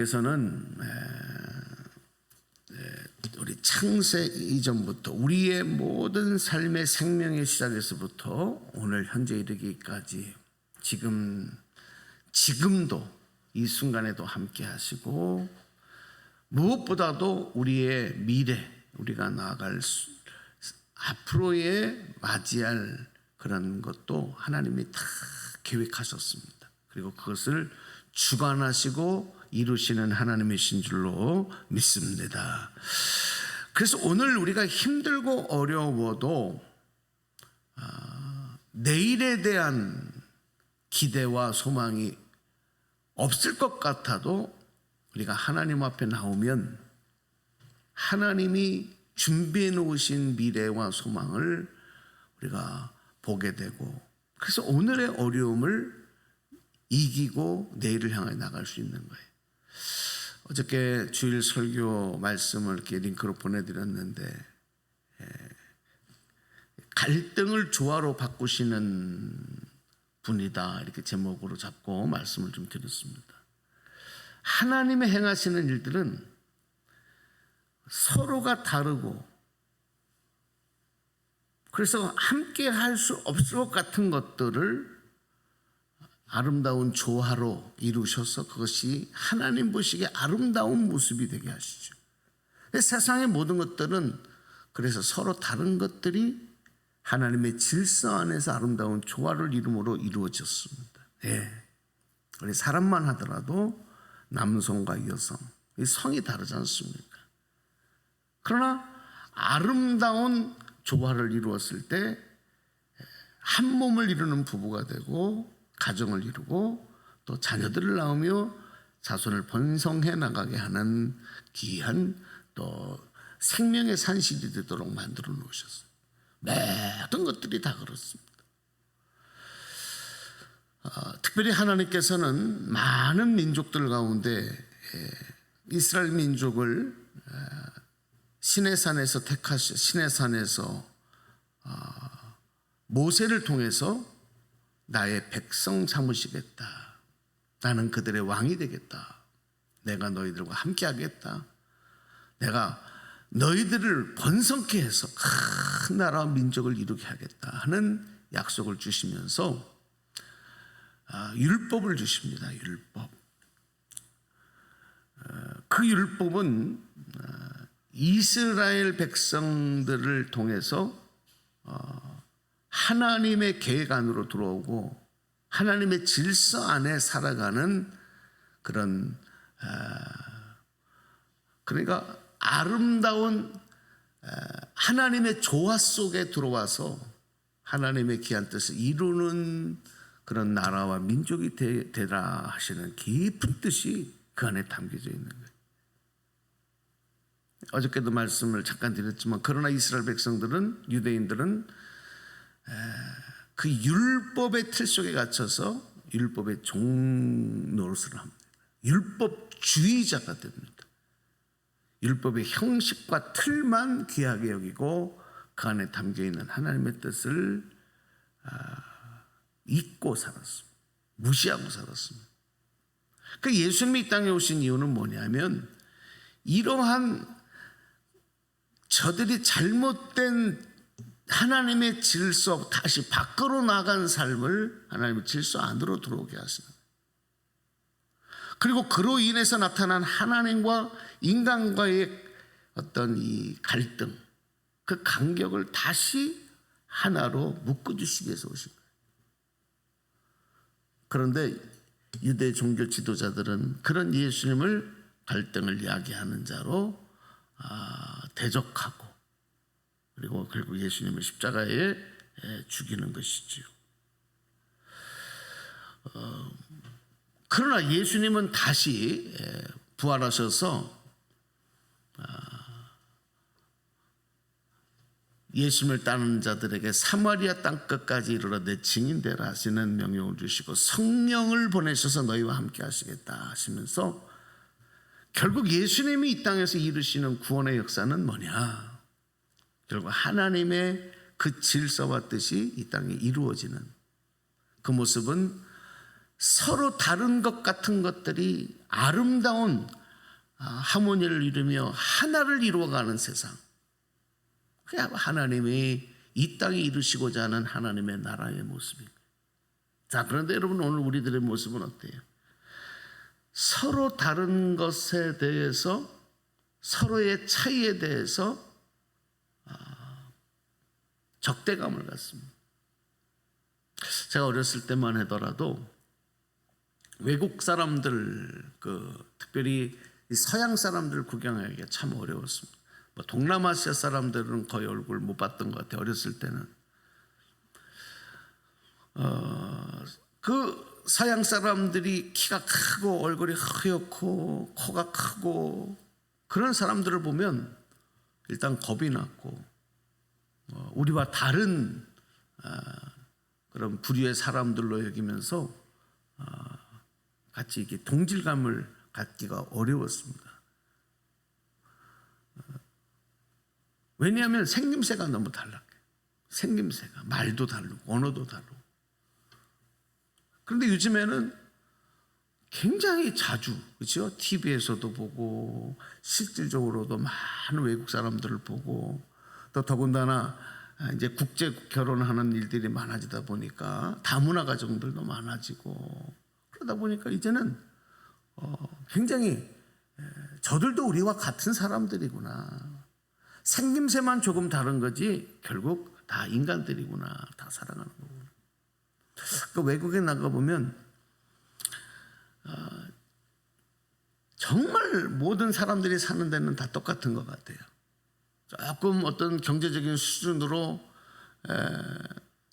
그래서는 우리 창세 이전부터 우리의 모든 삶의 생명의 시작에서부터 오늘 현재 이르기까지 지금 지금도 이 순간에도 함께 하시고 무엇보다도 우리의 미래 우리가 나아갈 수, 앞으로의 맞이할 그런 것도 하나님이 다 계획하셨습니다. 그리고 그것을 주관하시고 이루시는 하나님이신 줄로 믿습니다. 그래서 오늘 우리가 힘들고 어려워도 아, 내일에 대한 기대와 소망이 없을 것 같아도 우리가 하나님 앞에 나오면 하나님이 준비해 놓으신 미래와 소망을 우리가 보게 되고 그래서 오늘의 어려움을 이기고 내일을 향해 나갈 수 있는 거예요. 어저께 주일 설교 말씀을 이렇게 링크로 보내드렸는데 예, 갈등을 조화로 바꾸시는 분이다 이렇게 제목으로 잡고 말씀을 좀 드렸습니다. 하나님의 행하시는 일들은 서로가 다르고 그래서 함께 할 수 없을 것 같은 것들을 아름다운 조화로 이루셔서 그것이 하나님 보시기에 아름다운 모습이 되게 하시죠. 세상의 모든 것들은 그래서 서로 다른 것들이 하나님의 질서 안에서 아름다운 조화를 이름으로 이루어졌습니다. 예. 우리 사람만 하더라도 남성과 여성, 이 성이 다르지 않습니까? 그러나 아름다운 조화를 이루었을 때 한 몸을 이루는 부부가 되고 가정을 이루고 또 자녀들을 낳으며 자손을 번성해 나가게 하는 귀한 또 생명의 산실이 되도록 만들어 놓으셨어요. 모든 것들이 다 그렇습니다. 어, 특별히 하나님께서는 많은 민족들 가운데 예, 이스라엘 민족을 어, 신의 산에서 택하시 신의 산에서 어, 모세를 통해서 나의 백성 삼으시겠다. 나는 그들의 왕이 되겠다. 내가 너희들과 함께 하겠다. 내가 너희들을 번성케 해서 큰 나라와 민족을 이루게 하겠다 하는 약속을 주시면서 아, 율법을 주십니다. 율법. 어, 그 율법은 어, 이스라엘 백성들을 통해서 어, 하나님의 계획 안으로 들어오고 하나님의 질서 안에 살아가는 그런 그러니까 아름다운 하나님의 조화 속에 들어와서 하나님의 귀한 뜻을 이루는 그런 나라와 민족이 되 라 하시는 깊은 뜻이 그 안에 담겨져 있는 거예요. 어저께도 말씀을 잠깐 드렸지만 그러나 이스라엘 백성들은 유대인들은 그 율법의 틀 속에 갇혀서 율법의 종 노릇을 합니다. 율법주의자가 됩니다. 율법의 형식과 틀만 귀하게 여기고 그 안에 담겨 있는 하나님의 뜻을 아, 잊고 살았습니다. 무시하고 살았습니다. 그 예수님이 이 땅에 오신 이유는 뭐냐면 이러한 저들이 잘못된 하나님의 질서 다시 밖으로 나간 삶을 하나님의 질서 안으로 들어오게 하시는 그리고 그로 인해서 나타난 하나님과 인간과의 어떤 이 갈등, 그 간격을 다시 하나로 묶어주시기 위해서 오신 거예요. 그런데 유대 종교 지도자들은 그런 예수님을 갈등을 이야기하는 자로 아, 대적하고 그리고 결국 예수님을 십자가에 죽이는 것이지요. 어, 그러나 예수님은 다시 부활하셔서 아, 예수님을 따르는 자들에게 사마리아 땅 끝까지 이르러 내 증인되라 하시는 명령을 주시고 성령을 보내셔서 너희와 함께 하시겠다 하시면서 결국 예수님이 이 땅에서 이루시는 구원의 역사는 뭐냐? 결국 하나님의 그 질서와 뜻이 이 땅에 이루어지는 그 모습은 서로 다른 것 같은 것들이 아름다운 아, 하모니를 이루며 하나를 이루어가는 세상. 그게 하나님이 이 땅에 이루시고자 하는 하나님의 나라의 모습입니다. 자, 그런데 여러분 오늘 우리들의 모습은 어때요? 서로 다른 것에 대해서 서로의 차이에 대해서 아, 적대감을 갖습니다. 제가 어렸을 때만 하더라도 외국 사람들 그 특별히 이 서양 사람들 구경하기가 참 어려웠습니다. 뭐 동남아시아 사람들은 거의 얼굴 못 봤던 것 같아요. 어렸을 때는 어, 그 서양 사람들이 키가 크고 얼굴이 허옇고 코가 크고 그런 사람들을 보면 일단 겁이 났고 어, 우리와 다른 아, 그런 부류의 사람들로 여기면서 어, 같이 이렇게 동질감을 갖기가 어려웠습니다. 어, 왜냐하면 생김새가 너무 달라. 생김새가 말도 다르고 언어도 다르고. 그런데 요즘에는 굉장히 자주 그렇죠? TV에서도 보고 실질적으로도 많은 외국 사람들을 보고 또 더군다나 이제 국제 결혼하는 일들이 많아지다 보니까 다문화 가정들도 많아지고 그러다 보니까 이제는 어, 굉장히 에, 저들도 우리와 같은 사람들이구나. 생김새만 조금 다른 거지 결국 다 인간들이구나. 다 살아가는 거구나. 그 외국에 나가 보면 어, 정말 모든 사람들이 사는 데는 다 똑같은 것 같아요. 조금 어떤 경제적인 수준으로 에,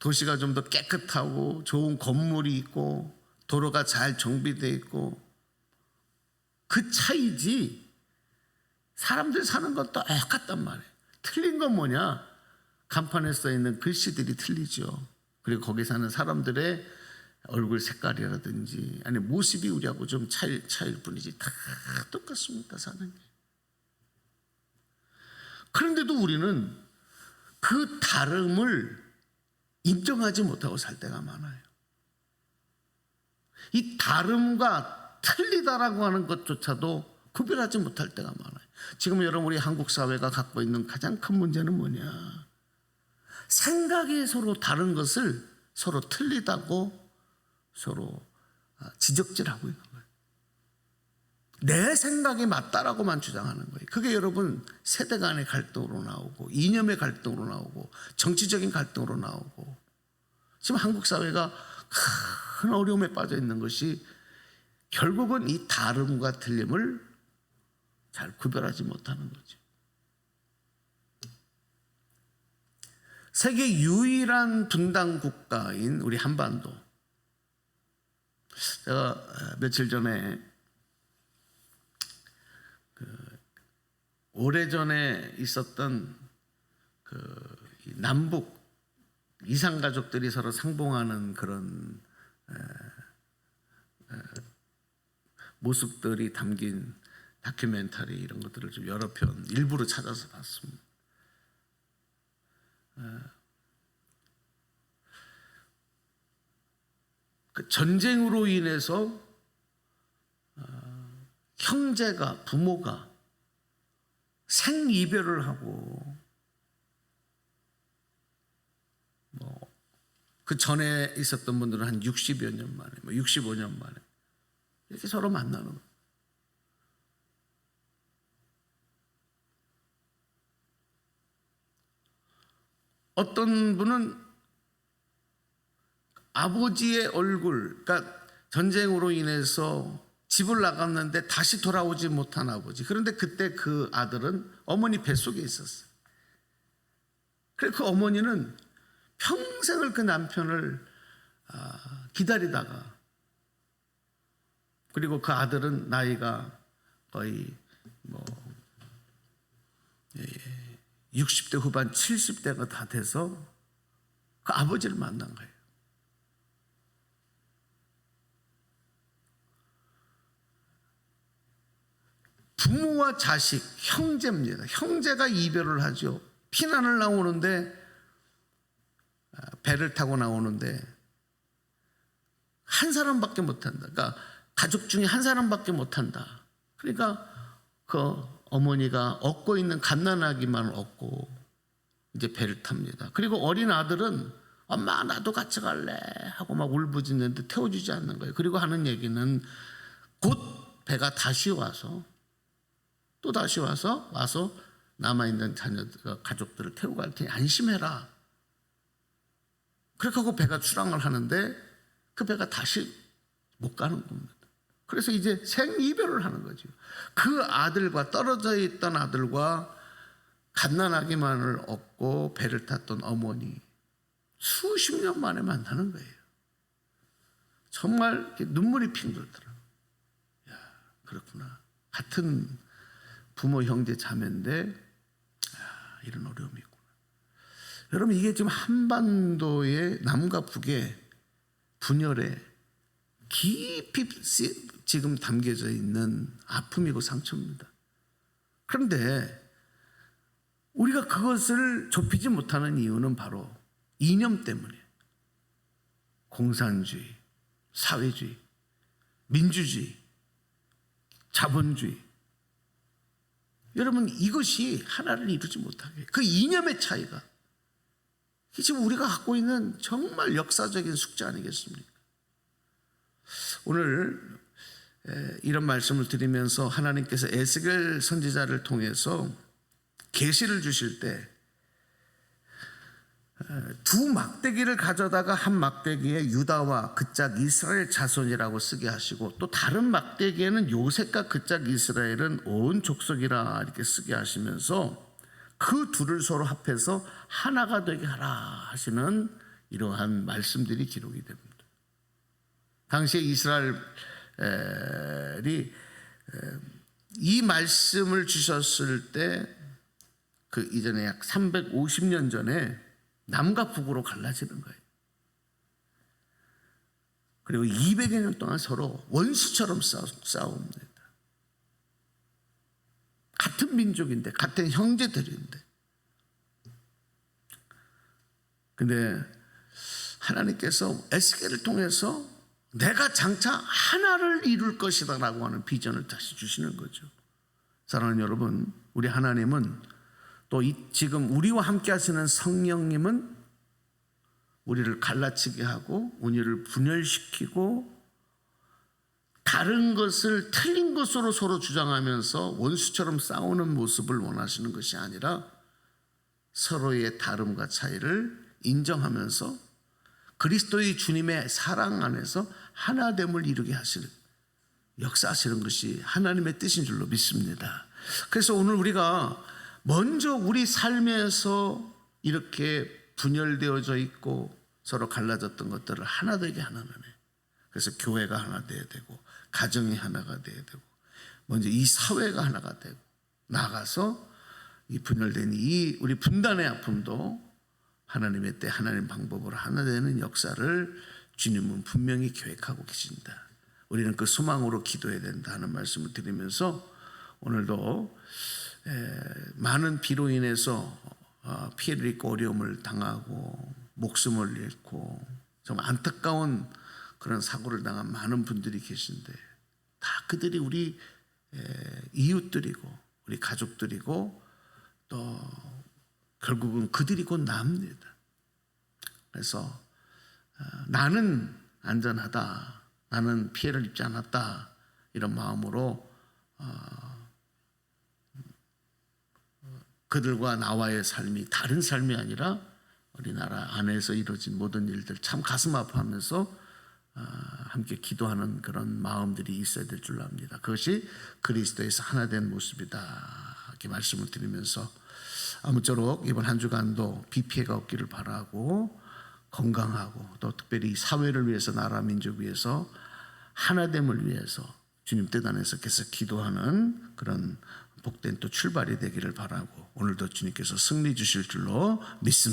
도시가 좀 더 깨끗하고 좋은 건물이 있고 도로가 잘 정비되어 있고 그 차이지 사람들 사는 건 똑같단 말이에요. 틀린 건 뭐냐? 간판에 써 있는 글씨들이 틀리죠. 그리고 거기 사는 사람들의 얼굴 색깔이라든지 아니 모습이 우리하고 좀 차일, 차일 뿐이지 다 똑같습니다 사는 게. 그런데도 우리는 그 다름을 인정하지 못하고 살 때가 많아요. 이 다름과 틀리다라고 하는 것조차도 구별하지 못할 때가 많아요. 지금 여러분 우리 한국 사회가 갖고 있는 가장 큰 문제는 뭐냐? 생각이 서로 다른 것을 서로 틀리다고 서로 아, 지적질하고 있는 거예요. 내 생각이 맞다라고만 주장하는 거예요. 그게 여러분 세대 간의 갈등으로 나오고 이념의 갈등으로 나오고 정치적인 갈등으로 나오고 지금 한국 사회가 큰 어려움에 빠져 있는 것이 결국은 이 다름과 틀림을 잘 구별하지 못하는 거죠. 세계 유일한 분단 국가인 우리 한반도. 제가 며칠 전에 오래전에 있었던 그 남북 이상 가족들이 서로 상봉하는 그런 모습들이 담긴 다큐멘터리 이런 것들을 좀 여러 편 일부러 찾아서 봤습니다. 그 전쟁으로 인해서 어, 형제가 부모가 생이별을 하고 뭐 그 전에 있었던 분들은 한 60여 년 만에 뭐 65년 만에 이렇게 서로 만나는 거예요. 어떤 분은 아버지의 얼굴, 그러니까 전쟁으로 인해서 집을 나갔는데 다시 돌아오지 못한 아버지. 그런데 그때 그 아들은 어머니 뱃속에 있었어요. 그래서 그 어머니는 평생을 그 남편을 아, 기다리다가 그리고 그 아들은 나이가 거의 뭐 60대 후반 70대가 다 돼서 그 아버지를 만난 거예요. 부모와 자식, 형제입니다. 형제가 이별을 하죠. 피난을 나오는데 아, 배를 타고 나오는데 한 사람밖에 못한다. 그러니까 가족 중에 한 사람밖에 못한다. 그러니까 그 어머니가 얻고 있는 갓난아기만 얻고 이제 배를 탑니다. 그리고 어린 아들은 엄마 나도 같이 갈래 하고 막 울부짖는데 태워주지 않는 거예요. 그리고 하는 얘기는 곧 배가 다시 와서 또 다시 와서 와서 남아 있는 자녀들 가족들을 태우고 갈 테니 안심해라. 그렇게 하고 배가 출항을 하는데 그 배가 다시 못 가는 겁니다. 그래서 이제 생이별을 하는 거죠. 그 아들과 떨어져 있던 아들과 갓난아기만을 얻고 배를 탔던 어머니 수십 년 만에 만나는 거예요. 정말 눈물이 핑들더라고요. 야, 그렇구나. 같은 부모, 형제, 자매인데 아, 이런 어려움이 있구나. 여러분 이게 지금 한반도의 남과 북의 분열에 깊이 씨- 지금 담겨져 있는 아픔이고 상처입니다. 그런데 우리가 그것을 좁히지 못하는 이유는 바로 이념 때문에 공산주의, 사회주의, 민주주의, 자본주의. 여러분 이것이 하나를 이루지 못하게 그 이념의 차이가 지금 우리가 갖고 있는 정말 역사적인 숙제 아니겠습니까? 오늘 에, 이런 말씀을 드리면서 하나님께서 에스겔 선지자를 통해서 계시를 주실 때 두 막대기를 가져다가 한 막대기에 유다와 그짝 이스라엘 자손이라고 쓰게 하시고 또 다른 막대기에는 요셉과 그짝 이스라엘은 온 족속이라 이렇게 쓰게 하시면서 그 둘을 서로 합해서 하나가 되게 하라 하시는 이러한 말씀들이 기록이 됩니다. 당시에 이스라엘이 이 말씀을 주셨을 때 그 이전에 약 350년 전에 남과 북으로 갈라지는 거예요. 그리고 200여 년 동안 서로 원수처럼 싸웁니다. 같은 민족인데, 같은 형제들인데. 근데 하나님께서 에스겔을 통해서 내가 장차 하나를 이룰 것이다라고 하는 비전을 다시 주시는 거죠. 사랑하는 여러분, 우리 하나님은 또 이, 지금 우리와 함께 하시는 성령님은 우리를 갈라치게 하고 우리를 분열시키고 다른 것을 틀린 것으로 서로 주장하면서 원수처럼 싸우는 모습을 원하시는 것이 아니라 서로의 다름과 차이를 인정하면서 그리스도의 주님의 사랑 안에서 하나됨을 이루게 하시는 역사하시는 것이 하나님의 뜻인 줄로 믿습니다. 그래서 오늘 우리가 먼저 우리 삶에서 이렇게 분열되어져 있고 서로 갈라졌던 것들을 하나 되게 하나는 해. 그래서 교회가 하나 돼야 되고 가정이 하나가 돼야 되고 먼저 이 사회가 하나가 되고 나가서 이 분열된 이 우리 분단의 아픔도 하나님의 때 하나님 방법으로 하나 되는 역사를 주님은 분명히 계획하고 계신다. 우리는 그 소망으로 기도해야 된다 하는 말씀을 드리면서 오늘도 에, 많은 비로 인해서 어, 피해를 입고 어려움을 당하고 목숨을 잃고 정말 안타까운 그런 사고를 당한 많은 분들이 계신데 다 그들이 우리 에, 이웃들이고 우리 가족들이고 또 결국은 그들이 곧 납니다. 그래서 어, 나는 안전하다, 나는 피해를 입지 않았다 이런 마음으로 어, 그들과 나와의 삶이 다른 삶이 아니라 우리나라 안에서 이루어진 모든 일들 참 가슴 아파하면서 아, 함께 기도하는 그런 마음들이 있어야 될줄 압니다. 그것이 그리스도에서 하나 된 모습이다. 이렇게 말씀을 드리면서 아무쪼록 이번 한 주간도 비 피해가 없기를 바라고 건강하고 또 특별히 사회를 위해서 나라 민족 위해서 하나됨을 위해서 주님 뜻 안에서 계속 기도하는 그런 복된 또 출발이 되기를 바라고 오늘도 주님께서 승리 주실 줄로 믿습니다.